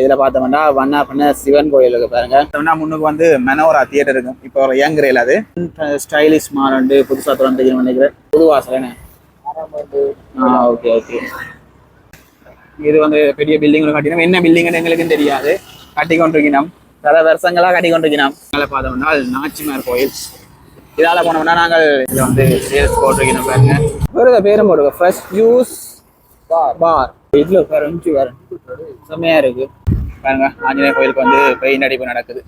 இதில் பார்த்தோம்னா வண்ணா பண்ண சிவன் கோயில் இருக்கு பாருங்க. பார்த்தோம்னா முன்னுக்கு வந்து மெனோரா தியேட்டர் இருக்கும் இப்போ ஒரு இயங்குறையில் அது. ஸ்டைலிஷ் மாலண்டு புதுசாக திறந்து நினைக்கிறேன். புது வாசல் ஆ ஓகே ஓகே இது வந்து பெரிய பில்டிங் கட்டினோம். என்ன பில்டிங்னு எங்களுக்கும் தெரியாது. கட்டி கொண்டிருக்கணும் பல வருஷங்களா கட்டி கொண்டிருக்கணும் மேலே பார்த்தோம்னா நாச்சிமார் கோயில். இதால போனோம்னா நாங்கள் இதில் வந்து சேல்ஸ் போட்டிருக்கணும் பாருங்க. வேறு பேரும் போடுங்க ஃப்ரெஷ் ஜூஸ் பார் இதில் கரஞ்சி வர செம்மையா இருக்கு. பாருங்க ஆஞ்சநேயர் கோயிலுக்கு வந்து பெயின் அடிப்பு நடக்குது.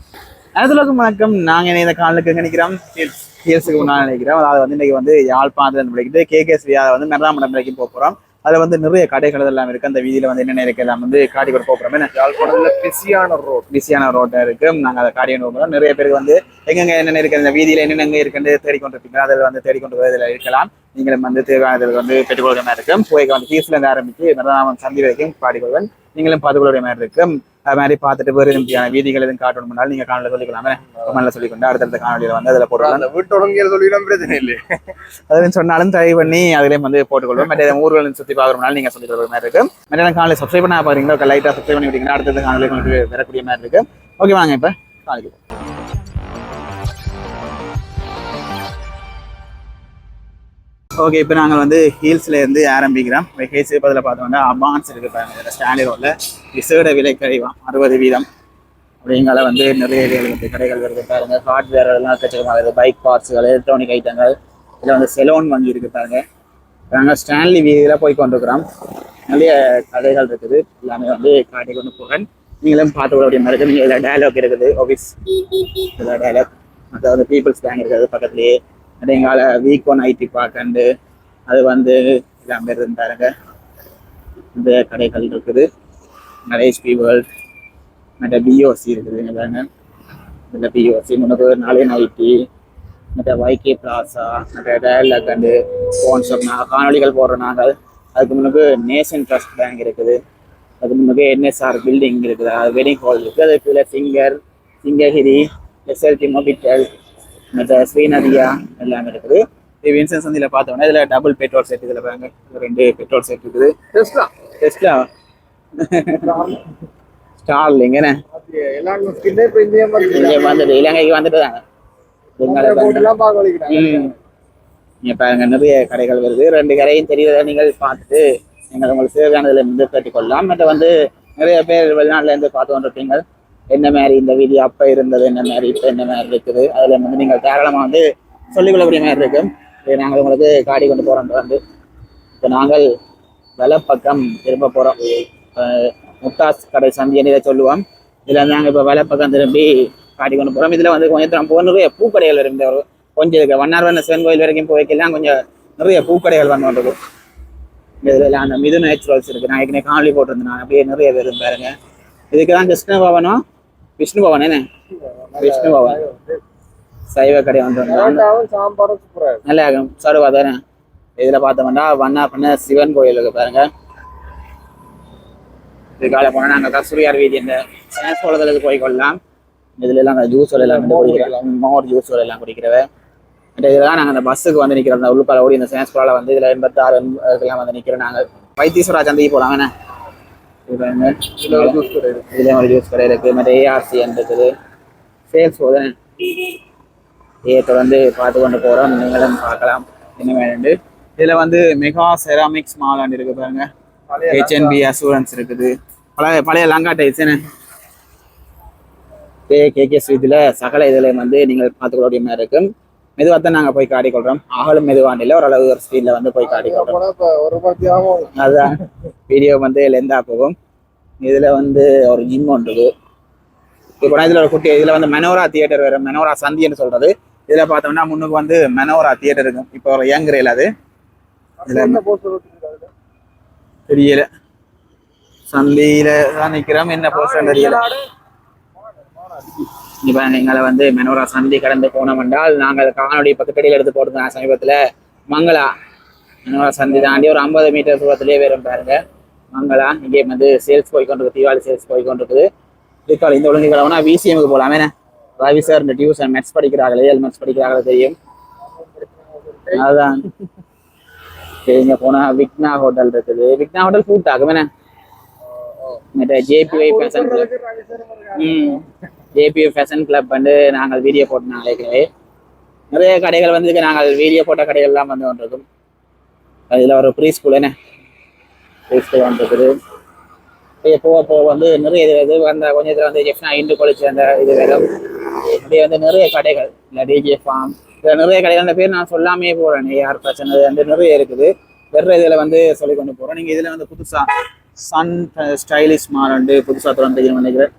அனைத்துலக்கும் வணக்கம். நாங்கள் இந்த எங்க ஹில்ஸ் ஹில்ஸுக்கு முன்னாடி நிற்கிறோம் அதாவது வந்து இன்னைக்கு வந்து யாழ்ப்பாணத்தில் படிக்கிட்டு கேகேஎஸ் அதை வந்து மெர்ராமடம் வரைக்கும் போக போகிறோம் அதில் வந்து நிறைய கடைகள் எல்லாம் இருக்கு. அந்த வீதியில வந்து என்னென்ன இருக்கு எல்லாம் வந்து காட்டி கூட போகிறோம் என்ன? யாழ்ப்பாணத்துல பிஸியான ரோட். பிஸியான ரோட்டா இருக்கு. நாங்கள் அதை காட்டி போகிறோம் நிறைய பேருக்கு வந்து எங்கெங்க என்னென்ன இருக்கு இந்த வீதியில என்னென்ன இருக்குன்னு தேடிக்கொண்டிருப்பீங்க. அதில் வந்து தேடிக்கொண்டு போய் இருக்கலாம். நீங்களும் வந்து தேவையானதில் வந்து பெற்றுக்கொள்கிற மாதிரி இருக்கும். போய் வந்து ஃபீஸ்ல இருந்து ஆரம்பிச்சு மெர்ராமன் சந்தி வரைக்கும் பாடிக்கொள்வேன் நீங்களும் பார்த்துக்கொள்ள மாதிரி இருக்கும். அது மாதிரி பார்த்துட்டு வேறு எதுவும் வீதிகள் எதுவும் காட்டணும்னாலும் நீங்க காணொலியில் சொல்லிக்கலாமே கமெண்ட்ல சொல்லிக்கொண்டு அடுத்தடுத்த காணொலியில வந்து அதில் போடலாம் அந்த வீட்டு தொடங்கிய சொல்லிடும் பிரச்சனை இல்லை அதுன்னு சொன்னாலும் ட்ரை பண்ணி அதுலேயும் வந்து போட்டுக்கொள்வோம் மற்ற ஊர்களில் சுற்றி பார்க்குறோம்னாலும் நீங்கள் சொல்லி தர மாதிரி இருக்கும். மற்ற காலையில் சப்ஸ்கிரைப் பண்ண பாருங்களா லைட்டாக சப்ஸ்கிரைப் பண்ணி விட்டீங்கன்னா அடுத்தது உங்களுக்கு வரக்கூடிய மாதிரி இருக்கு ஓகே வாங்க இப்போ காலைக்கு ஓகே இப்போ நாங்கள் வந்து ஹீல்ஸ்லேருந்து ஆரம்பிக்கிறோம். இப்போ ஹீல்ஸ் பதில் பார்த்தோம்னா அபான்ஸ் இருக்குது பாருங்கள் இதில் ஸ்டாண்டி ரோட்ல விசேட விலை கழிவாம் அறுபது வீதம். அப்படிங்கால வந்து நிறைய வந்து கடைகள் வருது பாருங்கள் ஹார்ட்வேர் எல்லாம் எக்கச்சக்கமாக இருக்குது பைக் பார்ட்ஸுகள் எலக்ட்ரானிக் ஐட்டங்கள் இதில் வந்து செலோன் வங்கி இருக்கு பாருங்க. நாங்கள் ஸ்டான்லி வீதியில் போய் கொண்டிருக்கிறோம். நிறைய கடைகள் இருக்குது. எல்லாமே வந்து காட்டி கொண்டு போகிறேன் நீங்களும் பார்த்து விட மாதிரி இருக்குது நீங்கள் இதில் டயலாக் இருக்குது. ஆஃபீஸ் இதில் டயலாக் அதாவது பீப்புள்ஸ் பேங்க் இருக்குது. பக்கத்துலேயே எங்கால வீக் ஒன் ஐடி பார்க்கண்டு அது வந்து எல்லாம் பேர் இருந்தாருங்க இந்த கடைகள் இருக்குது. நிறைய ஹெச்பி வேர்ல்ட். மற்ற பிஓசி இருக்குது பாருங்க இந்த பிஓசி முன்னூறு நாளைய ஐடி மற்ற வைகே பிளாசா மற்ற டயலாக் அண்டு ஸ்பான்சர் ஷாப் நாங்கள் காணொலிகள் போடுற நாங்கள் அதுக்கு முன்னுக்கு நேஷன் ட்ரஸ்ட் பேங்க் இருக்குது. அதுக்கு முன்னுக்கு என்எஸ்ஆர் பில்டிங் இருக்குது. அது வெட்டிங் ஹால் இருக்குது. அதுக்கு கீழே சிங்கர் சிங்ககிரி எஸ்எல்டி மொபிட்டல் மற்ற ஸ்ரீநதியா எல்லாமே இருக்குது. இது வின்சன் சந்தியில் பார்த்தோம்னா இதில் டபுள் பெட்ரோல் செட் இதில் பாருங்க. ரெண்டு பெட்ரோல் செட் இருக்குது. டெஸ்ட்லா டெஸ்ட்லா மாதிரி இங்கே வந்துட்டு இலங்கைக்கு வந்துட்டு தாங்க இங்கே பாருங்க நிறைய கடைகள் வருது. ரெண்டு கடையும் தெரியுறத நீங்கள் பார்த்துட்டு நீங்கள் உங்களுக்கு தேவையானதில் இருந்து கட்டிக்கொள்ளலாம். மற்ற வந்து நிறைய பேர் வெளிநாட்டுல இருந்து பார்த்து கொண்டிருப்பீங்க என்ன மாதிரி இந்த வீடியோ அப்போ இருந்தது என்ன மாதிரி இப்போ என்ன மாதிரி இருக்குது? அதில் வந்து நீங்கள் தாராளமாக வந்து சொல்லிக்கொள்ளக்கூடிய மாதிரி இருக்கு. இது நாங்கள் உங்களுக்கு காடி கொண்டு போகிறோம் வந்து. இப்போ நாங்கள் வலப்பக்கம் திரும்ப போகிறோம் முட்டாஸ் கடை சந்தி இதை சொல்லுவோம். இதில் நாங்கள் இப்போ வலப்பக்கம் திரும்பி காட்டி கொண்டு போகிறோம் இதில் வந்து கொஞ்சம் நம்ம போக நிறைய பூக்கடைகள் இருக்கு. ஒரு கொஞ்சம் இருக்கு வண்ணார்வண்ண சிவன் கோயில் வரைக்கும் போய்க்கலாம் கொஞ்சம் நிறைய பூக்கடைகள் வந்து கொண்டிருக்கும் இதில் அந்த மிது நேச்சுரல்ஸ் இருக்கு. நான் ஏற்கனவே காணொலி போட்டிருந்தேன். நான் அப்படியே நிறைய பேர் பாருங்க. இதுக்கு தான் கிருஷ்ண பவனம். விஷ்ணு பவன் என்ன? விஷ்ணு பவன். சைவ கடை வந்து சாம்பாரும் நல்லா இருக்கும். சருவா தானே இதில் பார்த்தோம்னா வண்ணா பண்ண சிவன் கோயில் இருக்கு பாருங்க. இதுக்கால போனால் நாங்கள் கஸ்தூரியார் வீதி இந்த ஸ்நாக்ஸ் போய் கொள்ளலாம். இதுல எல்லாம் அந்த ஜூஸ் எல்லாம் குடிக்கிறோம் மோர் ஜூஸ் எல்லாம் குடிக்கிறவ. இதெல்லாம் நாங்கள் அந்த பஸ்ஸுக்கு வந்து நிற்கிறோம் அந்த உள்ளுப்பால ஓடி இந்த ஸ்நாக்ஸ் வந்து இதில் எண்பத்தாறு எண்பதுக்கெல்லாம் வந்து நிற்கிறோம் நாங்கள் வைத்தீஸ்வரா சந்தைக்கு போகலாங்கண்ணே இது பாருங்க. இதுல ஒரு ஜூஸ் கடை இதுல மற்ற ஏஆர்சி இருக்குது சேல்ஸ் போதும் ஏ தொடர்ந்து பார்த்து கொண்டு போறோம் நீங்களும் பார்க்கலாம் என்ன வேணுண்டு இதுல வந்து மெகா செராமிக்ஸ் மால் இருக்கு பாருங்க ஹெச்என்பி அசூரன்ஸ் இருக்குது பழைய பழைய லங்கா டைப்ஸ் என்ன கே கே ஸ்வீத்தில் சகல இதில் வந்து நீங்கள் பார்த்துக்கொள்ள மாதிரி இருக்கும் மெதுவாக தான் நாங்கள் போய் காட்டிக்கொள்கிறோம் ஆகலும் மெதுவாண்டில் ஓரளவு ஒரு ஸ்பீடில் வந்து போய் ஆகும். அதுதான் வீடியோ வந்து லெந்தா போகும். இதுல வந்து ஒரு ஜிம் ஒன்று இருக்கு. இப்போ இதுல ஒரு குட்டி இதுல வந்து மெனோரா தியேட்டர் வேற மெனோரா சந்தின்னு சொல்றது. இதுல பார்த்தோம்னா முன்னுக்கு வந்து மெனோரா தியேட்டர் இருக்கும். இப்போ ஒரு இயங்குறையில் அது. இதுல தெரியல. சந்தியில தான் நிக்கிறோம். என்ன போஸ்டர் தெரியல. இப்ப எங்களை வந்து மெனோரா சந்தி கடந்து போனோம் என்றால் நாங்கள் காணொலி பக்கத்தடியில் எடுத்து போட்டிருந்தோம் சமீபத்துல மங்களா. மெனோரா சந்தி தாண்டி ஒரு ஐம்பது மீட்டர் தூரத்திலேயே வரும் பாருங்க. மங்களா இங்கே வந்து சேல்ஸ் போய் கொண்டிருக்கு தீபாவளி சேல்ஸ் போய் கொண்டிருக்குது. இதுக்கால இந்த ஒழுங்கு கிழவனா விசிஎம்க்கு போகலாமே. ரவி சார் இந்த டியூஷன் மெட்ஸ் படிக்கிறாங்களே எல் மெட்ஸ் படிக்கிறாங்களே தெரியும். அதுதான் சரி, இங்க போனா விக்னா ஹோட்டல் இருக்குது. விக்னா ஹோட்டல் கூட்டாகும் என்ன மற்ற J B I fashion club ம். J B I fashion club வந்து நாங்கள் வீடியோ போட்டு ஏற்கனவே நிறைய கடைகள் வந்து நாங்கள் வீடியோ போட்ட கடைகள்லாம் வந்து கொண்டிருக்கும் அதில் ஒரு ப்ரீ ஸ்கூல் என்ன? ப்ரீ ஸ்கூல் வந்துருக்குது போக போக வந்து நிறைய இது இது அந்த கொஞ்சம் இதில் வந்து ஜெஃப்னா இண்டு கொலிச்சு அந்த இது வேறும் அப்படியே வந்து நிறைய கடைகள். இல்லை டிஜே ஃபார்ம் இதில் நிறைய கடைகள். அந்த பேர் நான் சொல்லாமே போகிறேன் யார் பிரச்சனை? வந்து நிறைய இருக்குது. வேற இதில் வந்து சொல்லி கொண்டு போகிறோம் நீங்கள் இதில் வந்து புதுசாக சன் ஸ்டைலிஷ் மாறண்டு புதுசாக திறந்து நினைக்கிறேன்.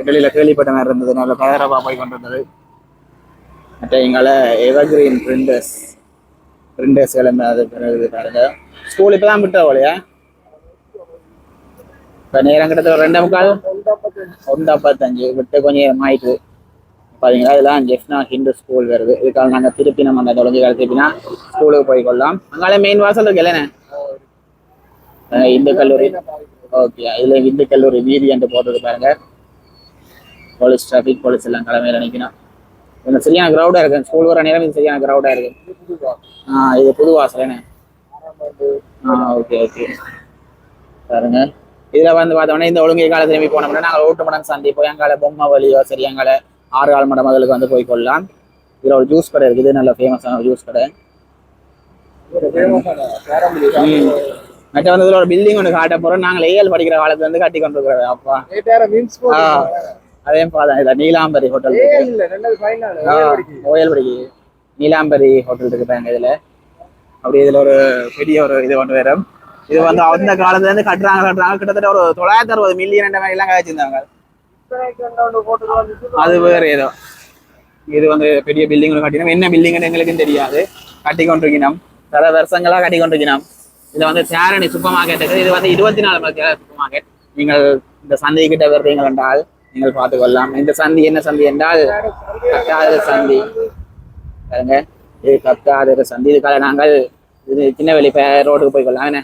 இட்டலியில் கேள்விப்பட்ட மாதிரி இருந்தது. நல்ல பதரமாக போய் கொண்டிருந்தது. மற்ற எங்களை எவர்கிரீன் பிரிண்டர்ஸ் பிரிண்டர்ஸ் கிளம்பினது பிறகு பாருங்க. ஸ்கூல் இப்போ தான் விட்டா போலையா? இப்போ நேரம் கிட்டத்தட்ட ரெண்டே முக்கால்? ஒன்று ஐம்பத்தஞ்சு விட்டு கொஞ்சம் நேரம் ஆயிட்டு. பார்த்தீங்களா இதெல்லாம் ஜெஃப்னா ஹிந்து ஸ்கூல் வருது. இதுக்காக நாங்கள் திருப்பி நம்ம அந்த தொலைஞ்சு கால திருப்பினா ஸ்கூலுக்கு போய் கொள்ளலாம். அங்கால மெயின் வாசல் இருக்கு இல்லைண்ணே? இந்து கல்லூரி. ஓகே. இதில் இந்து கல்லூரி வீதி என்று போட்டது பாருங்கள் போலீஸ் டிராஃபிக் போலீஸ் எல்லாம் கிளம்பி நினைக்கணும் இந்த சரியான கிரௌடாக இருக்கு. ஸ்கூல் வர நேரம் இது சரியான கிரௌடாக இருக்கு. ஆ இது புது வாசல் ஆ ஓகே ஓகே பாருங்க. இதுல வந்து பார்த்தோம்னா இந்த ஒழுங்கை கால திரும்பி போனோம்னா நாங்கள் ஓட்டுமடம் சந்தி போய் அங்கால பொம்மை வழியோ சரி அங்கால ஆறு கால் மடம் அதுக்கு வந்து போய் கொள்ளலாம். இதுல ஒரு ஜூஸ் கடை இருக்குது. நல்ல ஃபேமஸான ஜூஸ் கடை. மற்ற வந்து ஒரு பில்டிங் ஒன்று காட்ட போறோம். நாங்கள் ஏஎல் படிக்கிற காலத்துல இருந்து கட்டி கொண்டு இருக்கிறோம் அப்பா அதே பார்த்தேன் இதில் நீலாம்பரி ஹோட்டல் ஓயல் படிக்கு நீலாம்பரி ஹோட்டல் இருக்கு பாருங்க இதுல. அப்படி இதுல ஒரு பெரிய ஒரு இது ஒன்று வரும் இது வந்து அந்த காலத்துல இருந்து கட்டுறாங்க கட்டுறாங்க. கிட்டத்தட்ட ஒரு தொள்ளாயிரத்தி அறுபது மில்லியன் மாதிரி எல்லாம் கழிச்சிருந்தாங்க. அது வேற ஏதோ. இது வந்து பெரிய பில்டிங் கட்டினோம். என்ன பில்டிங்னு எங்களுக்கும் தெரியாது. கட்டி கொண்டிருக்கணும் பல வருஷங்களா கட்டி கொண்டிருக்கணும் இதுல வந்து சேரணி சூப்பர் மார்க்கெட் இருக்குது இது வந்து இருபத்தி நாலு மணி சூப்பர் மார்க்கெட் நீங்கள் இந்த சந்தை கிட்ட வர்றீங்கள் என்றால் நீங்கள் பார்த்து கொள்ளலாம் இந்த சந்தி என்ன சந்தி என்றால் கட்டாத சந்தி. பாருங்க இது கத்தாத சந்தி. இதுக்காக நாங்கள் இது சின்னவெளி ரோட்டுக்கு போய் கொள்ளலாம் என்ன?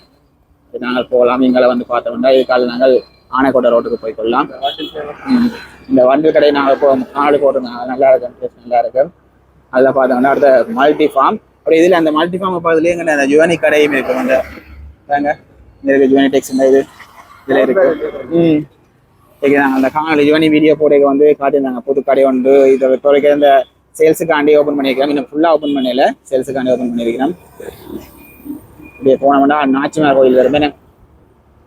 இது நாங்கள் போகலாம். எங்களை வந்து பார்த்தோம்னா இதுக்காக நாங்கள் ஆனைக்கோட்டை ரோட்டுக்கு போய் கொள்ளலாம் இந்த வண்டு கடை நாங்கள் போ நாலு கோட்டை நல்லா இருக்கும். நல்லா இருக்கும். அதில் பார்த்தோம்னா அடுத்த மல்டி ஃபார்ம் அப்புறம் இதில் அந்த மல்டி ஃபார்ம் பக்கத்துலேயே எங்கே அந்த ஜுவனி கடையும் இருக்கும். அந்த பாருங்க இங்க இருக்கு ஜுவனி டெக்ஸ் இந்த இது. இதில் இருக்கு. ம். நாங்கள் அந்த காணொலி ஜுவனி வீடியோ போடைக்கு வந்து காட்டியிருந்தாங்க. புது கடை உண்டு இதை துறைக்க இந்த சேல்ஸுக்காண்டி ஓப்பன் பண்ணியிருக்கிறோம் இன்னும் ஃபுல்லாக ஓப்பன் பண்ணல. சேல்ஸுக்காண்டி ஓப்பன் பண்ணியிருக்கிறோம் இப்படியே போனோம்னா நாச்சிமார் கோயில் வருமே.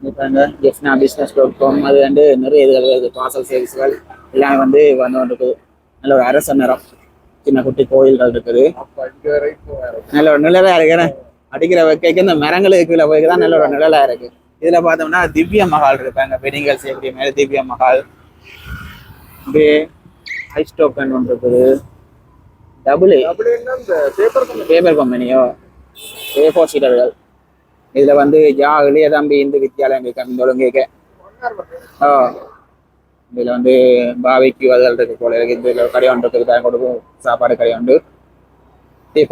இப்போ ஜெஃப்னா பிஸ்னஸ் டாட் காம் அது வந்து நிறைய இதுகள் வருது பார்சல் சர்வீஸ்கள் எல்லாமே வந்து வந்து கொண்டிருக்கு நல்ல ஒரு அரச நிறம். சின்ன குட்டி கோயில்கள் இருக்குது. நல்ல ஒரு நிழலா இருக்கு. ஏன்னா அடிக்கிற வைக்கைக்கு இந்த மரங்களுக்கு கீழே போய்க்கு தான் நல்ல ஒரு நிழலா இருக்கு. இதுல பார்த்தோம்னா திவ்ய மஹால் இருப்பாங்க வெட்டிங்கல் செய்யக்கூடிய மேல திவ்ய மஹால் அப்படியே டோக்கன் ஒன்று இருக்குது. டபுள் பேப்பர் கம்பெனியோ ஏ ஃபோர் சீட்டர்கள் இதுல வந்து ஜா இளைய தம்பி இந்து வித்தியாலயம் இருக்கு. அந்த ஒழுங்கேக்க ஓ இதுல வந்து பாவிக்கு வதல் இருக்கு போல இருக்கு. இதுல கடை ஒன்று இருக்குது. கொடுக்கும். சாப்பாடு கடை உண்டு இப்படி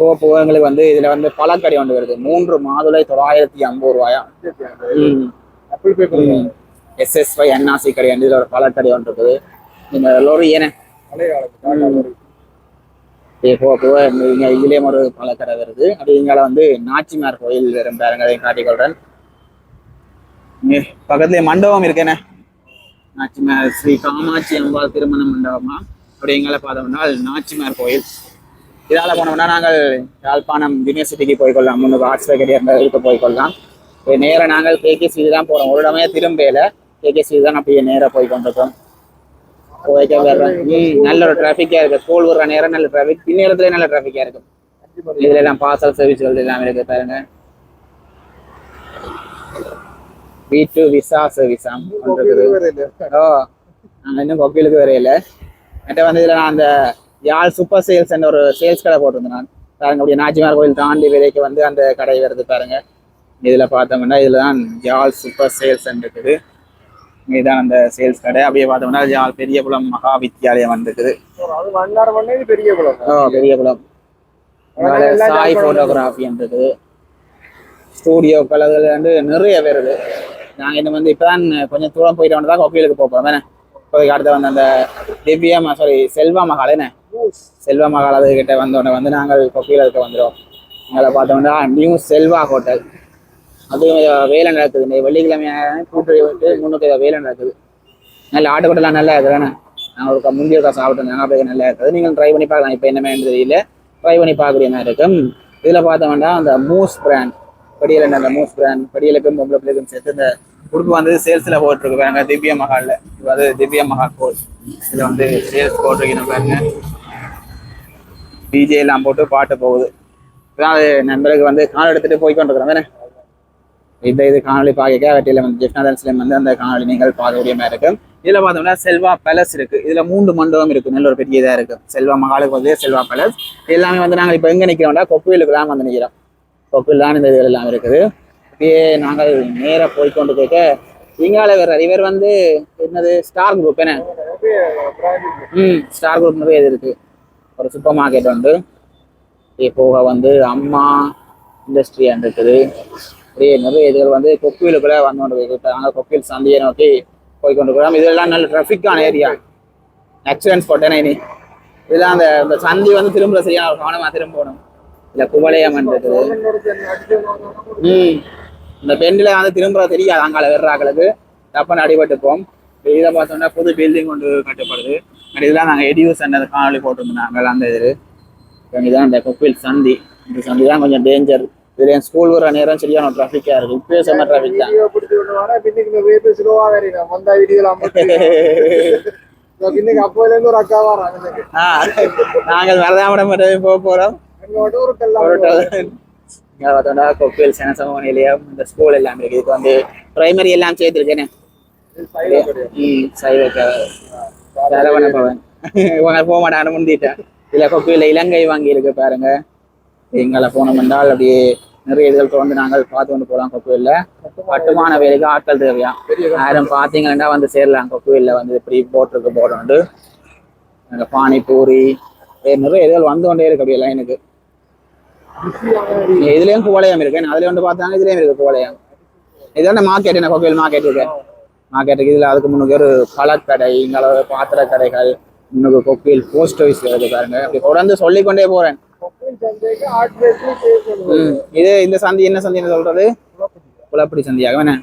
போக போக எங்களுக்கு வந்து இதுல வந்து பழக்கடை ஒன்று வருது. மூன்று மாதுளை தொள்ளாயிரத்தி ஐம்பது ரூபாயா? எஸ்எஸ்ஒய் என்ஆர்சி கடை வந்து இதுல ஒரு பழக்கடை ஒன்று இருக்குது. இந்த லோரி ஏன? போக போக இங்க இதுலயும் ஒரு பழக்கடை வருது. அப்படி இங்கால வந்து நாச்சிமார் கோயில் வரும் பாருங்க அதையும் காட்டிக்கொள்றேன் பக்கத்துல மண்டபம் இருக்கேனே. நாச்சிமார் ஸ்ரீ காமாட்சி அம்பாள் திருமண மண்டபமா? அப்படி எங்களை பார்த்தோம்னா அது நாச்சிமார் கோயில். இதால போனோம்னா நாங்கள் யாழ்ப்பாணம் யூனிவர்சிட்டிக்கு போய்க்கொள்ளலாம். முன்னுக்கு ஆர்ட்ஸ் ஃபேக்கடி இருக்க போய்க்கொள்ளலாம். இப்போ நேராக நாங்கள் கேகேசி தான் போகிறோம் ஒரு இடமே திரும்பல. கேகேசி தான் அப்படியே நேராக போய் கொண்டிருக்கோம். ம் நல்ல ஒரு டிராஃபிக்காக இருக்கு. ஸ்கூல் வர்ற நேரம் நல்ல டிராஃபிக் பின்னேரத்துல நல்ல டிராஃபிக்காக இருக்கும் இதுல எல்லாம் பார்சல் சர்வீஸ்கள் எல்லாமே இருக்கு பாருங்க. வி டு விசா சர்வீஸ் ஓ நாங்கள் இன்னும் கொக்கிலுக்கு வரையில. என்கிட்ட வந்து இதில் நான் அந்த யாழ் சூப்பர் சேல்ஸ் ஒரு சேல்ஸ் கடை போட்டிருந்தேன் நான். பாருங்க அப்படியே நாச்சிமார் கோயில் தாண்டி விலைக்கு வந்து அந்த கடை வருது பாருங்க. இதில் பார்த்தோம்னா இதில் தான் யாழ் சூப்பர் சேல்ஸ் இருக்குது. இதுதான் அந்த சேல்ஸ் கடை. அப்படியே பார்த்தோம்னா யாழ் பெரியகுளம் மகா வித்தியாலயம் வந்துருக்குது. பெரிய குளம் ஓ பெரியகுளம். சாய் ஃபோட்டோகிராஃபி இருக்குது. ஸ்டூடியோக்கள் அதில் வந்து நிறைய வருது நாங்கள் இந்த வந்து இப்போ தான் கொஞ்சம் தூரம் போயிட்டு வந்து தான் கோயிலுக்கு போக போகிறோம் தானே இப்போதைக்கு அடுத்து வந்து அந்த திவ்யா சாரி செல்வா மகால் என்ன? செல்வா மகாலது கிட்ட வந்தோடனே வந்து நாங்கள் கோயிலுக்கு வந்துடும் எங்களை பார்த்தோம்னா நியூ செல்வா ஹோட்டல். அது வேலை நடக்குது. இந்த வெள்ளிக்கிழமை கூட்டு விட்டு முன்னுக்கு வேலை நடக்குது. நல்ல ஆட்டுக்கொட்டெல்லாம் நல்லா இருக்குது தானே? நாங்கள் ஒரு க- முந்தைய காசு சாப்பிட்டு ஞாபகம் நல்லா இருக்குது. நீங்கள் ட்ரை பண்ணி பார்க்கலாம். இப்போ என்ன தெரியல. ட்ரை பண்ணி பார்க்கக்கூடிய மாதிரி இருக்கும். இதில் பார்த்தோம்னா அந்த மூஸ் பிராண்ட் படியில் அந்த மூஸ் பிராண்ட் படியலுக்கும் பொம்பளை பிள்ளைக்கும் சேர்த்து இந்த உடுப்பு வந்து சேல்ஸில் போட்டிருக்கு பாருங்க திவ்ய மஹாலில். இது வந்து திவ்ய மஹால் கோல் இதில் வந்து சேல்ஸ் போட்டிருக்கணும் பாருங்க. டிஜே எல்லாம் போட்டு பாட்டு போகுது. இதான் அது நண்பருக்கு வந்து கால் எடுத்துட்டு போய் கொண்டிருக்கிறோம். தானே இந்த இது காணொலி பார்க்க வெட்டியில் வந்து ஜெஃப்னாதன்ஸ்லேயும் வந்து அந்த காணொலி நீங்கள் பார்க்கக்கூடிய மாதிரி இருக்கும். இதில் பார்த்தோம்னா செல்வா பேலஸ் இருக்கு. இதுல மூன்று மண்டபம் இருக்கு. நல்ல ஒரு பெரிய இதாக இருக்கு. செல்வா மகாலுக்கு வந்து செல்வா பேலஸ் எல்லாமே வந்து நாங்கள் இப்போ எங்கே நிற்கிறோம்னா கொக்குவிலுக்கு தான் வந்து நிற்கிறோம் கொக்குவில் தான் இந்த இதுகள் எல்லாம் இருக்குது. அப்படியே நாங்கள் நேராக போய்க்கொண்டு கேட்க இங்கால வேற இவர் வந்து என்னது? ஸ்டார் குரூப் என்ன? ம் ஸ்டார் குரூப் இது இருக்கு. ஒரு சூப்பர் மார்க்கெட் வந்து இப்போ போக வந்து அம்மா இண்டஸ்ட்ரி இருக்குது. அப்படியே நிறைய இதுகள் வந்து கொக்குவிலுக்குள்ள வந்து கொண்டு போயிருக்கு நாங்கள் கொக்குவில் சந்தையை நோக்கி போய் கொண்டு இதெல்லாம் நல்ல ட்ராஃபிக்கான ஏரியா ஆக்சிடென்ட் ஸ்பாட் இனி. இதெல்லாம் அந்த இந்த சந்தி வந்து திரும்ப சரியான ஒரு கவனமாக திரும்பணும். இல்லை குவளையம் இருக்குது ம். இந்த பெண்டில் வந்து திரும்ப தெரியாது. அங்கால வெறாக்களுக்கு தப்பான அடிபட்டுப்போம். இதை பார்த்தோம்னா புது பில்டிங் கொண்டு கட்டப்படுது. And இதெல்லாம் நாங்கள் எடியூஸ் அந்த காணொலி போட்டிருந்தோம் அந்த இது. இதுதான் இந்த கொப்பில் சந்தி. இந்த சந்தி தான் கொஞ்சம் டேஞ்சர் இதுல என் ஸ்கூல் வர நேரம் சரியான டிராஃபிக்காக இருக்கு. இப்போ செம்ம டிராஃபிக் தான். நாங்கள் வரதாமடம் மட்டும் போக இங்கே பார்த்தோம்னா கொப்பில் சனசம நிலையம் இந்த ஸ்கூல் எல்லாம் இருக்கு. இதுக்கு வந்து பிரைமரி எல்லாம் சேர்த்துருக்கேனே. ம் சைவ சரவண பவன் இவங்க போக மாட்டான்னு முந்திட்டேன் இதில் கொப்பியில் இலங்கை வாங்கி இருக்கு பாருங்க எங்களை போனோம் என்றால் அப்படியே நிறைய இதுகள் தொடர்ந்து நாங்கள் பார்த்து கொண்டு போகலாம் கொக்குவில்ல கட்டுமான வேலைக்கு ஆட்கள் தேவையா யாரும் பார்த்தீங்கன்னா வந்து சேரலாம் கொக்குவில்ல வந்து இப்படி போட்டிருக்கு போர்டு உண்டு அங்கே பானிபூரி நிறைய இதுகள் வந்து கொண்டே இருக்கு அப்படியே லைனுக்கு இதுலயும் கோவளையம் இருக்கு அதுல வந்து பார்த்தாங்க இதுலயும் இருக்கு கோவளையம் இதான மார்க்கெட் என்ன கோவில் மார்க்கெட் இருக்கு மார்க்கெட் இருக்கு இதுல அதுக்கு முன்னுக்கு ஒரு பழக்கடை இங்கே பாத்திர கடைகள் முன்னுக்கு கொக்கில் போஸ்ட் ஆஃபீஸ் இருக்கு பாருங்க. அப்படி தொடர்ந்து சொல்லிக்கொண்டே போறேன். இது இந்த சந்தி என்ன சந்தி சொல்றது? குளப்படி சந்தியாக வேணே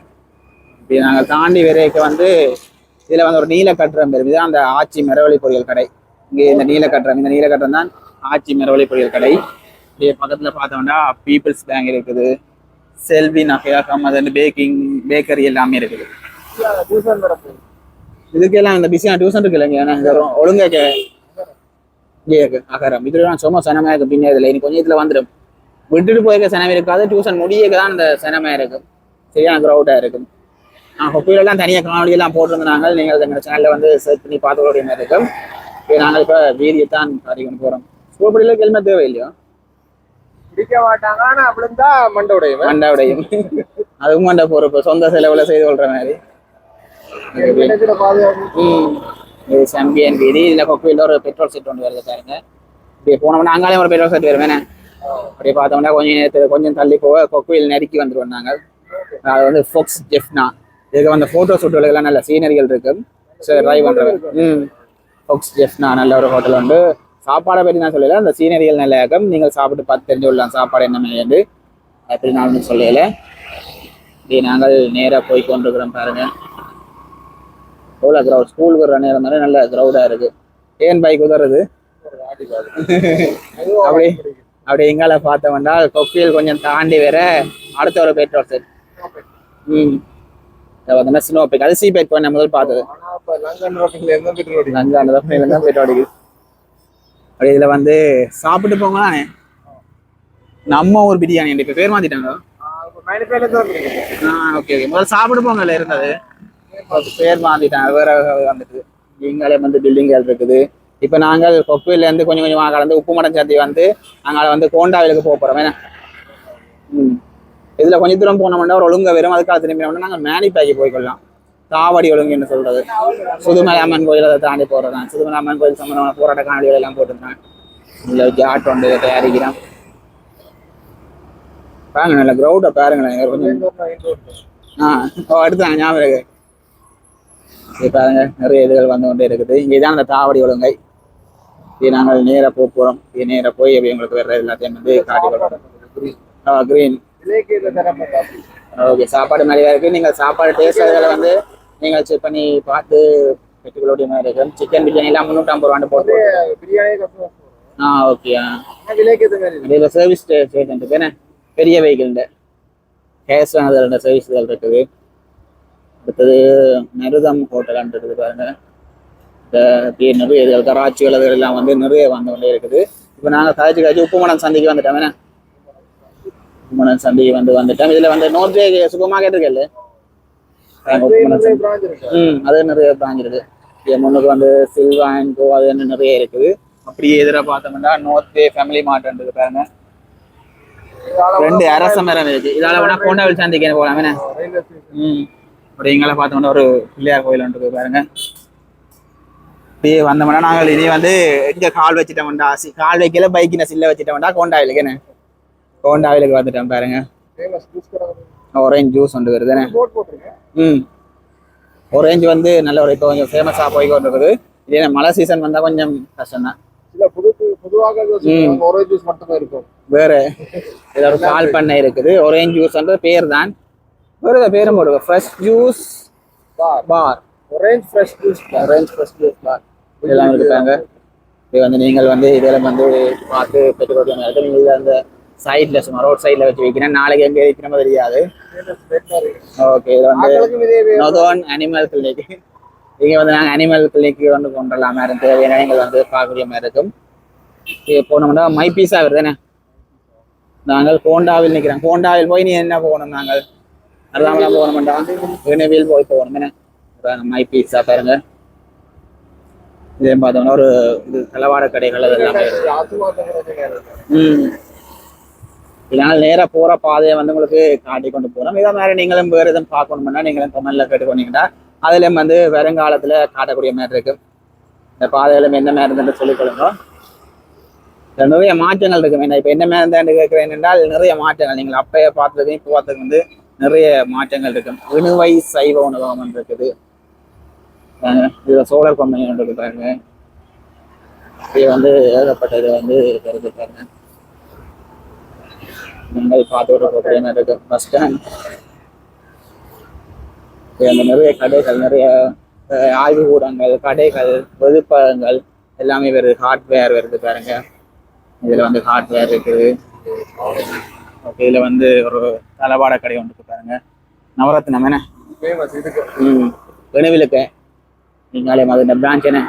இப்படி நாங்கள் தாண்டி வரைக்க வந்து இதுல வந்து ஒரு நீல கட்டுறம் பெரும் இதுதான் அந்த ஆச்சி மரவள்ளி பொரியல் கடை. இங்கே இந்த நீல கட்டுறம் இந்த நீல கட்டுறம் தான் ஆச்சி மரவள்ளி பொரியல் கடை. இப்படியே பக்கத்துல பார்த்தோம்னா பீப்புள்ஸ் பேங்க் இருக்குது. செல்வி நகையாகம் அது வந்து பேக்கிங் பேக்கரி எல்லாமே இருக்குது. இதுக்கெல்லாம் இந்த பிஸியான டியூஷன் இருக்கு இல்லைங்க. ஏன்னா ஒழுங்கா கே இங்கே இருக்கு. அகரம் இதுல சும்மா சனமா இருக்கு பின்ன இதுல இனி கொஞ்சம் இதுல வந்துடும் விட்டுட்டு போயிருக்க சனமே இருக்காது. டியூஷன் முடியக்க தான் இந்த சனமா இருக்கும் சரியான க்ரௌடா இருக்கும் நான் கொப்பிலெல்லாம் தனியாக காணொலி எல்லாம் போட்டிருந்தாங்க. நீங்கள் எங்கள் சேனலில் வந்து சர்ச் பண்ணி பார்த்துக்கூடிய மாதிரி இருக்கும் இப்போ நாங்கள் இப்போ வீதியைத்தான் காட்டிக்கொண்டு போகிறோம் ஸ்கூல் படியில் ஹெல்மெட் தேவை இல்லையோ பிடிக்க மாட்டாங்க. ஆனா அப்படிந்தா மண்டை உடையும். மண்டாவுடையும் அதுவும் மண்டை பொறுப்பு. சொந்த செலவில் செய்து கொள்கிற மாதிரி. இது சம்பியன் வீதி இதில் கொக்குவில் ஒரு பெட்ரோல் செட் ஒன்று வருது பாருங்க. இப்படி போனோம்னா அங்காலே ஒரு பெட்ரோல் செட் வருவேனே அப்படியே பார்த்தோம்னா கொஞ்சம் நேரத்தில் கொஞ்சம் தள்ளி போக கொக்குவில் நெருக்கி வந்துருவோம் நாங்கள் அது வந்து ஃபோக்ஸ் ஜெஃப்னா இதுக்கு வந்து ஃபோட்டோ ஷூட்டுகளுக்கெல்லாம் நல்ல சீனரிகள் இருக்கு. சரி ட்ரை பண்ணுறேன் ம். ஃபோக்ஸ் ஜெஃப்னா நல்ல ஒரு ஹோட்டல் உண்டு. சாப்பாடை பற்றி நான் சொல்லலை. அந்த சீனரிகள் நல்ல இருக்கும். நீங்கள் சாப்பிட்டு பார்த்து தெரிஞ்சு கொள்ளலாம் சாப்பாடு என்ன மேலேருந்து அப்படி நான் சொல்லலை. இப்படி நாங்கள் நேராக போய் கொண்டிருக்கிறோம் பாருங்க. எவ்வளோ க்ரௌட் ஸ்கூல் வர்ற நேரம் தானே நல்ல க்ரௌடாக இருக்கு. ஏன் பைக் உதறது? அப்படி அப்படி எங்கால பார்த்தோம்னா கொக்கியில் கொஞ்சம் தாண்டி வேற அடுத்த ஒரு பெட்ரோல் செட் ம். பார்த்தோம்னா ஸ்னோ பேக் அது சி பேக் பண்ண முதல் பார்த்தது. அந்த தப்பில தான் பெட்ரோல் அடிக்குது. அப்படி இதில் வந்து சாப்பிட்டு போங்களானே. நம்ம ஒரு பிரியாணி இப்போ பேர் மாத்திட்டாங்க ஆ ஓகே ஓகே முதல்ல சாப்பிட்டு போங்கல இருந்தது. பேர் மாறிட்டாங்க வேற வந்துட்டு. இங்காலே வந்து பில்டிங் இருக்குது. இப்போ நாங்கள் கொக்குவில இருந்து கொஞ்சம் கொஞ்சமாக கலந்து உப்பு மடம் சாத்தி வந்து நாங்கள் வந்து கோண்டாவிலுக்கு போக போகிறோம் ஏன்னா ம். இதில் கொஞ்சம் தூரம் போனோம்னா ஒரு ஒழுங்க வெறும் அதுக்காக திரும்பினோம்னா நாங்கள் மேனிப்பாக்கி போய்க்கொள்ளலாம் தாவடி ஒழுங்குன்னு சொல்றது. சுதுமலை அம்மன் கோயில் அதை தாண்டி போகிறது தான் சுதுமலை அம்மன் கோயில் சம்பந்தமான போராட்ட காணொலிகள் எல்லாம் போட்டிருந்தேன் இல்லை ஜாட் ஒன்று தயாரிக்கிறேன் பாருங்க நல்ல க்ரௌட்டை பாருங்களேன். கொஞ்சம் ஆ ஓ அடுத்தாங்க ஞாபகம் இருக்குது பாருங்க நிறைய இதுகள் வந்து கொண்டே இருக்குது. இங்கே தான் அந்த தாவடி ஒழுங்கை. இது நாங்கள் நேராக போக போகிறோம் இது நேராக போய் அப்படி உங்களுக்கு வேறு எல்லாத்தையும் வந்து காட்டி கொடுக்குறோம். கிரீன் ஓகே சாப்பாடு மாதிரியா இருக்கு. நீங்கள் சாப்பாடு டேஸ்ட் வந்து நீங்கள் செக் பண்ணி பார்த்து பெற்றுக்கொள்ள மாதிரி இருக்கும் சிக்கன் பிரியாணி எல்லாம் முந்நூற்றம்பது ரூபாண்டு போட்டு பிரியாணி ஆ ஓகே. இதில் சர்வீஸ் ஸ்டேஷன் இருக்கு. என்ன? பெரிய வெஹிக்கிள்ண்டு கேஸ் அதில் சர்வீஸ்கள் இருக்குது. அடுத்தது நருதம் ஹோட்டல் இருக்குது பாருங்க. இந்த அப்படியே நிறைய இது கராச்சிகள் அது எல்லாம் வந்து நிறைய வந்து கொண்டே இருக்குது. இப்போ நாங்கள் காய்ச்சி காய்ச்சி உப்புமணம் சந்தைக்கு வந்துட்டோம். என்ன? உப்புமணம் சந்தைக்கு வந்து வந்துட்டோம். இதில் வந்து நோர்வே சூப்பர் மார்க்கெட் இருக்குல்ல. ம் அது நிறைய பிராஞ்ச் இருக்கு. இங்க முன்னுக்கு வந்து சில்வா அண்ட் கோ அது என்ன நிறைய இருக்குது. அப்படியே எதிராக பார்த்தோம்னா நோர்த் வே ஃபேமிலி மார்ட் இருக்கு பாருங்க. ரெண்டு அரச மரம் இருக்கு. இதால வேணா கோண்டாவில் சந்திக்க போலாம் என்ன. ம். அப்படி எங்களை பார்த்தோம்னா ஒரு பிள்ளையார் கோயில் ஒன்று இருக்கு பாருங்க. அப்படியே வந்தோம்னா நாங்கள் இனி வந்து எங்க கால் வச்சுட்டோம்டா? சி கால் வைக்கல பைக்கின சில்ல வச்சுட்டோம்டா கோண்டாவிலுக்கு என்ன? கோண்டாவிலுக்கு வந்துட்டோம் பாருங்க. ஆரஞ்சு ஜூஸ் ஒன்று வருது. ம். ஆரஞ்சு வந்து நல்ல ஒரு இப்போ கொஞ்சம் ஃபேமஸாக போய் கொண்டு இருக்குது. இதே மழை சீசன் வந்தால் கொஞ்சம் கஷ்டம் தான். வேற ஏதாவது கால் பண்ண இருக்குது. ஒரேஞ்ச் ஜூஸ்ன்ற பேர் தான். வேறு பேரும் போடுங்க. Fresh juice bar fresh juice bar. Orange fresh juice bar இதெல்லாம் இருக்காங்க இது வந்து நீங்கள் வந்து இதெல்லாம் வந்து பார்த்து பெற்றுக்கொள்ள நீங்கள் அந்த சைடில் சும்மா ரோட் சைடில் வச்சு வைக்கிறேன். நாளைக்கு எங்கே வைக்கிறமோ தெரியாது. ஓகே இது வந்து நொதோன் அனிமல் கிளினிக் இங்கே வந்து நாங்கள் அனிமல் கிளினிக் வந்து கொண்டு வரலாம். மாதிரி தேவையான நீங்கள் வந்து பார்க்கக்கூடிய மாதிரி இருக்கும். இது போனோம்னா மை பீஸா வருதுண்ணே நாங்கள் கோண்டாவில் நிற்கிறோம் கோண்டாவில் போய் நீ என்ன போகணும் நாங்கள்? அருகாமலாம் போகணும்டா வினவில் போய் போகணும் என்ன மை பீஸா பாருங்க இதே பார்த்தோம்னா ஒரு இது தளவாட கடைகள் அது ம் இதனால் நேராக போகிற பாதையை வந்து உங்களுக்கு காட்டி கொண்டு போகிறோம் இதை மாதிரி நீங்களும் வேறு எதுவும் பார்க்கணும்னா நீங்களும் கமெண்ட்ல கேட்டுக்கொண்டீங்கன்னா அதுலேயும் வந்து வருங்காலத்தில் காட்டக்கூடிய மாதிரி இருக்கு இந்த பாதைகளும் என்ன மாதிரி இருந்துன்னு சொல்லிக்கொள்ளுங்க நிறைய மாற்றங்கள் இருக்கு வேண்டாம் இப்போ என்ன மாதிரி இருந்தான்னு கேட்குறேன் என்றால் நிறைய மாற்றங்கள் நீங்கள் அப்பயே பார்த்ததுக்கும் இப்போ பார்த்துக்கு வந்து நிறைய மாற்றங்கள் இருக்கு. இணுவை சைவ உணவகம் இருக்குது. இதுல சோலார் கம்பெனி ஒன்று இருக்கு பாருங்க. இது வந்து ஏகப்பட்டது வந்து இருக்கு பாருங்க. நீங்கள் பார்த்து விடக்கூடிய இருக்கு. பஸ் ஸ்டாண்ட் அந்த நிறைய கடைகள் நிறைய ஆய்வு கூடங்கள் கடைகள் வெதுப்பகங்கள் எல்லாமே வருது. ஹார்ட்வேர் வருது பாருங்க. இதுல வந்து ஹார்ட்வேர் இருக்குது. ஓகே இதுல வந்து ஒரு தளவாட கடை ஒன்று பாருங்க நவரத்னம் என்ன? Famous இதுக்கு. ம். வெணுவிலுக்கு நீங்களே அது இந்த பிரான்ச் என்ன?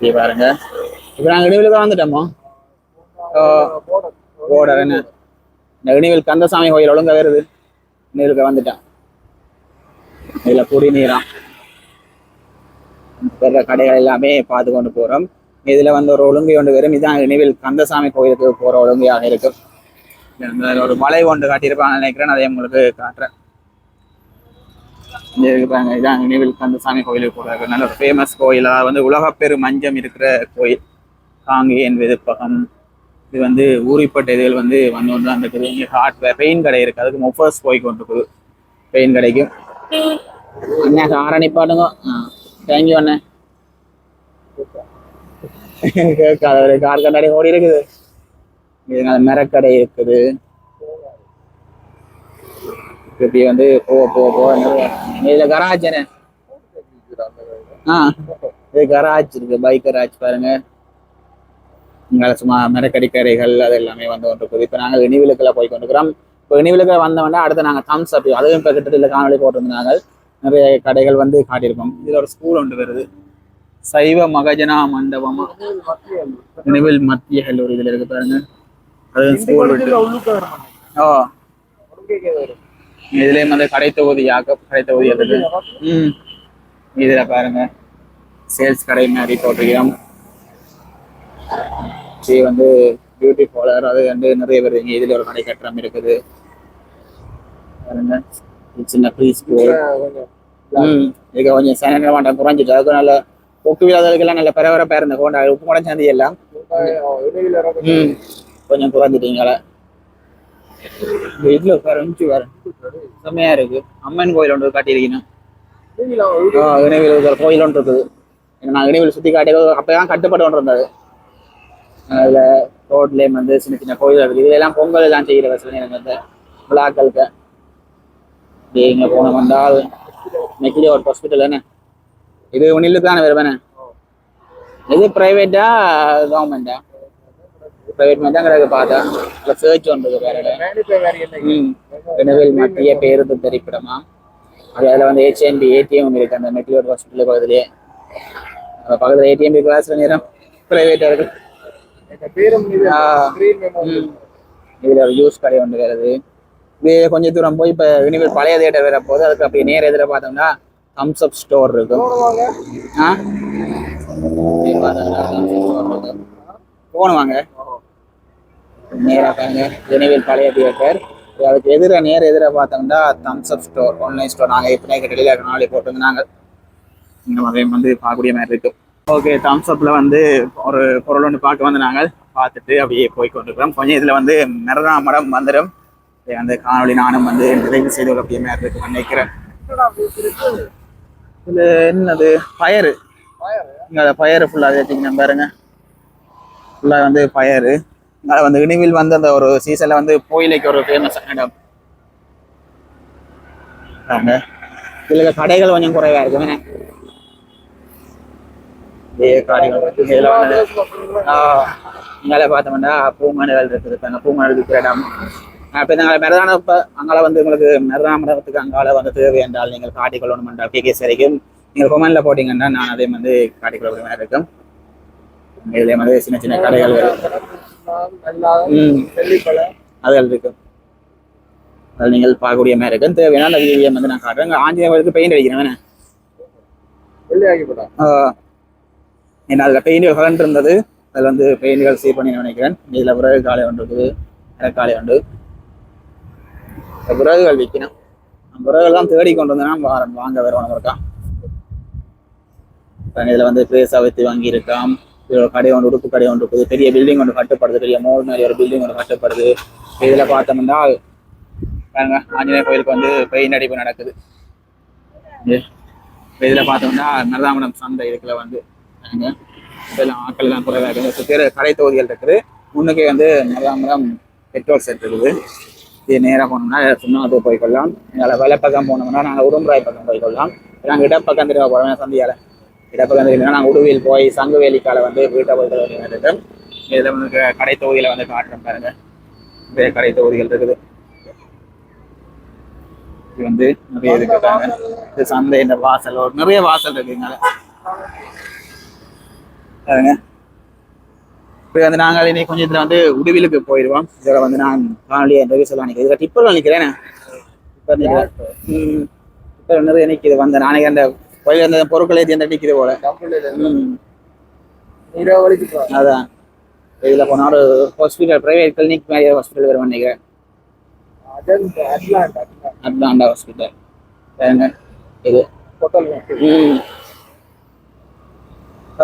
இது பாருங்க. இப்போ நாங்கள் இணைவிலுக்கு வந்துட்டோமோ? border. ஓட என்ன? இந்த இணைவில் கந்தசாமி கோயில் ஒழுங்கா வருது. இணைவிலுக்கு வந்துட்டேன் இதுல குடிநீரா. வர்ற கடைகள் எல்லாமே பார்த்து கொண்டு போறோம். இதுல வந்து ஒரு ஒழுங்கை ஒன்று வரும் இதான் நினைவில் கந்தசாமி கோயிலுக்கு போற ஒழுங்கையாக இருக்கும். ஒரு மலை ஒன்று காட்டியிருப்பாங்க நினைக்கிறேன். அதை உங்களுக்கு காட்டுறேன். இங்க இருக்கு இதான் நினைவில் கந்தசாமி கோயிலுக்கு போறாங்க நல்ல ஃபேமஸ் கோயில். அதாவது வந்து உலகப்பெரு மஞ்சம் இருக்கிற கோயில். காங்கேயன் வெதுப்பகம் இது வந்து ஊறிப்பட்ட இதுகள் வந்து வந்து ஒன்று அந்த இருக்குது இங்கே ஹார்ட்வேர் பெயின் கடை இருக்கு. அதுக்கு மொஃபர்ஸ் போய் கொண்டு பெயின் கடைக்கும். என்ன காரை பாடுங்க. தேங்க்யூ அண்ணே. கார் கண்ணாடி ஓடி இருக்குது. இது மரக்கடை இருக்குது. இப்படி வந்து போக போக போக இதுல கராஜ் என்ன? ஆ இது கராஜ் இருக்கு. பைக் கராஜ் பாருங்க. இங்கே சும்மா மரக்கடி கடைகள் அது எல்லாமே வந்து கொண்டு இருக்குது. இப்போ நாங்கள் இனிவிலுக்கில் போய் கொண்டிருக்கிறோம். இப்போ இனிவிலுக்கில் வந்தவொடனே அடுத்து நாங்கள் தம்ஸ் அப் அதுவும் இப்போ கிட்டத்தட்ட காணொலி போட்டிருந்தாங்க நிறைய கடைகள் வந்து காட்டியிருக்கோம். இதில் ஒரு ஸ்கூல் ஒன்று வருது. சைவ மகஜனா மண்டபமா? நினைவில் மத்திய கல்லூரி இதில் இருக்கு பாருங்க. அது ஸ்கூல். ஓ. இதுலேயும் வந்து கடை தொகுதியாக கடை தொகுதி இருக்குது. ம். இதில் பாருங்க. சேல்ஸ் கடை மாதிரி போட்டிருக்கிறோம். இது வந்து பியூட்டி பார்லர் அது வந்து நிறைய பேர் இங்கே இதில் ஒரு கடை கட்டுறம் இருக்குது. பாருங்க. சின்ன ப்ரீ ஸ்கூல் ம். இது கொஞ்சம் சனங்க மாட்டம் குறைஞ்சிட்டு அதுக்கு நல்ல பொக்கு விழாதலுக்கெல்லாம் நல்ல பரபரப்பாக இருந்த ஹோண்டா உப்பு கூட சந்தி எல்லாம் ம். கொஞ்சம் குறைஞ்சிட்டீங்களா இதுல கரஞ்சு வர செம்மையா இருக்கு. அம்மன் கோயில் ஒன்று காட்டியிருக்கீங்க. ஆ, இணைவில் இருக்கிற கோயில் ஒன்று இருக்குது. ஏன்னா நான் இணைவில் சுற்றி காட்டி அப்பதான் கட்டுப்பாடு ஒன்று இருந்தது. அதில் ரோட்லேயும் வந்து சின்ன சின்ன கோயில் இருக்குது. இதெல்லாம் பொங்கல் எல்லாம் செய்கிற வசதி எனக்கு வந்து. விழாக்களுக்கு. இங்கே போன வந்தால் நெக்கிலி ஒரு ஹாஸ்பிட்டல் தானே? இது ஒன்றில் தானே வருவேண்ணே இது ப்ரைவேட்டா கவர்மெண்ட்டா ப்ரைவேட் மாதிரி தான் கிடக்கு பார்த்தா. இல்லை சர்ச் ஒன்று வேற வேற ம். இனவேல் மத்திய பேருந்து திரைப்படமா அது அதில் வந்து ஹெச்என்பி ஏடிஎம் இருக்கு அந்த மெட்ரியோட் ஹாஸ்பிட்டல் பக்கத்துலேயே அந்த பக்கத்தில் ஏடிஎம் இருக்கு சில நேரம். ப்ரைவேட்டாக இதில் ஒரு ஜூஸ் கடை ஒன்று வருது. இது கொஞ்சம் தூரம் போய் இப்போ இனிமேல் பழைய தேட்டர் வர போது அதுக்கு அப்படியே நேர எதிர பார்த்தோம்னா தம்ஸ் அப் ஸ்டோர் இருக்கும். போடுவாங்க ஆ? இது பார்த்தோம்னா thumbs up store இருக்கும். போகணும் வாங்க. நேராக பாருங்க. இனிமேல் பழைய தியேட்டர் அதுக்கு எதிர நேர எதிர பார்த்தோம்னா thumbs up store online store நாங்கள் இப்போ டெலியில் நாளை போட்டு நாங்கள் இந்த மாதிரி வந்து பார்க்கக்கூடிய மாதிரி இருக்கும். ஓகே தம்ஸ் அப்பில் வந்து ஒரு பொருள் ஒன்று பார்க்க வந்து நாங்கள் பார்த்துட்டு அப்படியே போய் கொண்டிருக்கிறோம். கொஞ்சம் இதில் வந்து மிரதா மரம் வந்துடும் அந்த காணொளி நானும் வந்து நிறைவு செய்து கொள்ளக்கூடிய மாதிரி இருக்கு நினைக்கிறேன். இது என்னது? பயரு இங்கே பயரு ஃபுல்லாக வச்சுக்கணும் பாருங்க. ஃபுல்லாக வந்து பயரு இங்கே வந்து இனிவில் வந்து அந்த ஒரு சீசனில் வந்து கோயிலைக்கு ஒரு ஃபேமஸ் இடம். பாருங்க. இதில் கடைகள் கொஞ்சம் குறைவா இருக்கு. என்ன இதில் பார்த்தோம்னா பூமணிகள் இருக்குது. இப்போ இருக்கிற இடம். இப்போ நாங்கள் மெரதான இப்போ அங்கால வந்து உங்களுக்கு மெரதான மரத்துக்கு அங்கால வந்து தேவை என்றால் நீங்கள் காட்டிக்கொள்ளணும் என்றால் கேகேஸ் வரைக்கும் நீங்கள் கொமெண்டில் போட்டிங்கன்னா நான் அதே வந்து காட்டிக்கொள்ள மாதிரி இருக்கும். இதே மாதிரி சின்ன சின்ன கடைகள் அதுகள் இருக்கும். அது நீங்கள் பார்க்கக்கூடிய மாதிரி இருக்கும். தேவையான அந்த வீடியோ வந்து நான் காட்டுறேன். ஆஞ்சநேயருக்கு பெயிண்ட் அடிக்கிறேன். ஏன்னா அதில் பெயிண்டுகள் கலண்டு இருந்தது அதில் வந்து பெயிண்டுகள் சீர் பண்ணி நினைக்கிறேன். இதில் விறகு காலை ஒன்று இருக்குது. காலை உண்டு இந்த விறகுகள் விற்கணும். அந்த தேடி கொண்டு வந்தேன்னா வாங்க வாங்க இருக்கான் இதில் வந்து பிரேசா வைத்து வாங்கி இருக்கான் இதோட கடை ஒன்று உடுப்பு கடை ஒன்று இருக்குது. பெரிய பில்டிங் ஒன்று கட்டுப்படுது. பெரிய மோல் மாதிரி ஒரு பில்டிங் ஒன்று கட்டுப்படுது. இதில் பார்த்தோம்னா பாருங்க ஆஞ்சநேயர் கோயிலுக்கு வந்து பெயின் அடிப்பு நடக்குது. இதில் பார்த்தோம்னா நல்லாமணம் சந்தை இதுக்குள்ள வந்து பாருங்க இதெல்லாம் ஆட்கள் எல்லாம் குறைவாக இருக்குது. சுற்றி கடை தொகுதிகள் இருக்குது. முன்னுக்கே வந்து நல்லாமணம் பெட்ரோல் செட் இருக்குது. இது நேராக போனோம்னா சும்மா அது போய்க்கொள்ளலாம். அதில் வலை பக்கம் போனோம்னா நாங்கள் உடும்புராய் பக்கம் போய்க்கொள்ளலாம். நாங்கள் இடப்பக்கம் திரும்ப போகிறோம் சந்தியால் இடப்பக்கம் திரும்பினா நாங்கள் உடுவில் போய் சங்குவேலிக்கால வந்து வீட்டை போய்ட்டு வேண்டியது இதில் வந்து கடை தொகுதியில் வந்து காட்டுறோம் பாருங்க. நிறைய கடை தொகுதிகள் இருக்குது. இது வந்து நிறைய இருக்குதாங்க இது சந்தை இந்த வாசல். ஒரு நிறைய வாசல் இருக்குங்க பாருங்க. இப்போ வந்து நாங்கள் இன்னைக்கு கொஞ்சம் இதில் வந்து உடுவிலுக்கு போயிடுவோம் இதில் வந்து நான் காணொலியை நிறைய சொல்ல நினைக்கிறேன். இதில் டிப்பர் நினைக்கிறேன் இப்போ இப்போ நிறைய நிற்கிது வந்த நாளைக்கு அந்த கோயில் அந்த பொருட்களை அந்த நிற்கிது போல. அதான். இதில் போனால் ஒரு ஹாஸ்பிட்டல் ப்ரைவேட் கிளினிக் மாதிரி ஹாஸ்பிட்டல் வருவேன் நினைக்கிறேன். அட்லாண்ட் ஹாஸ்பிட்டல் இது.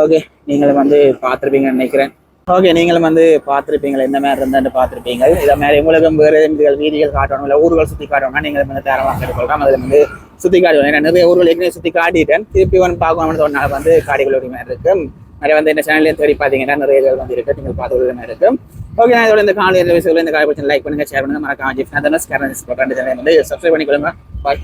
ஓகே. நீங்களும் வந்து பார்த்துருப்பீங்கன்னு நினைக்கிறேன். ஓகே நீங்களும் வந்து பார்த்துருப்பீங்களா? இந்த மாதிரி இருந்தான்னு பார்த்துருப்பீங்க. இதை மாதிரி உங்களுக்கும் வேறு எங்கள் வீதிகள் காட்டணும் இல்லை ஊர்கள் சுற்றி காட்டணும்னா நீங்கள் வந்து தாராளமாக எடுக்கலாம் அதில் வந்து சுற்றி காட்டுவோம். ஏன்னா நிறைய ஊர்கள் ஏற்கனவே சுற்றி காட்டிட்டேன். திருப்பி வந்து பார்க்கணும்னு சொன்னால் வந்து காடிகளுடைய மாதிரி இருக்கும். நிறைய வந்து இந்த சேனல்லையும் தேடி பார்த்தீங்கன்னா நிறைய இது வந்து இருக்கு. நீங்கள் பார்த்து மாதிரி இருக்கும். ஓகே நான் இதோட இந்த காலையில் விஷயங்கள் இந்த காலை லைக் பண்ணுங்க ஷேர் பண்ணுங்க. மறக்காம ஜிஃப்னா தானே ஸ்கேரன் வந்து சப்ஸ்கிரைப் பண்ணிக்கொள்ளுங்க. பாய்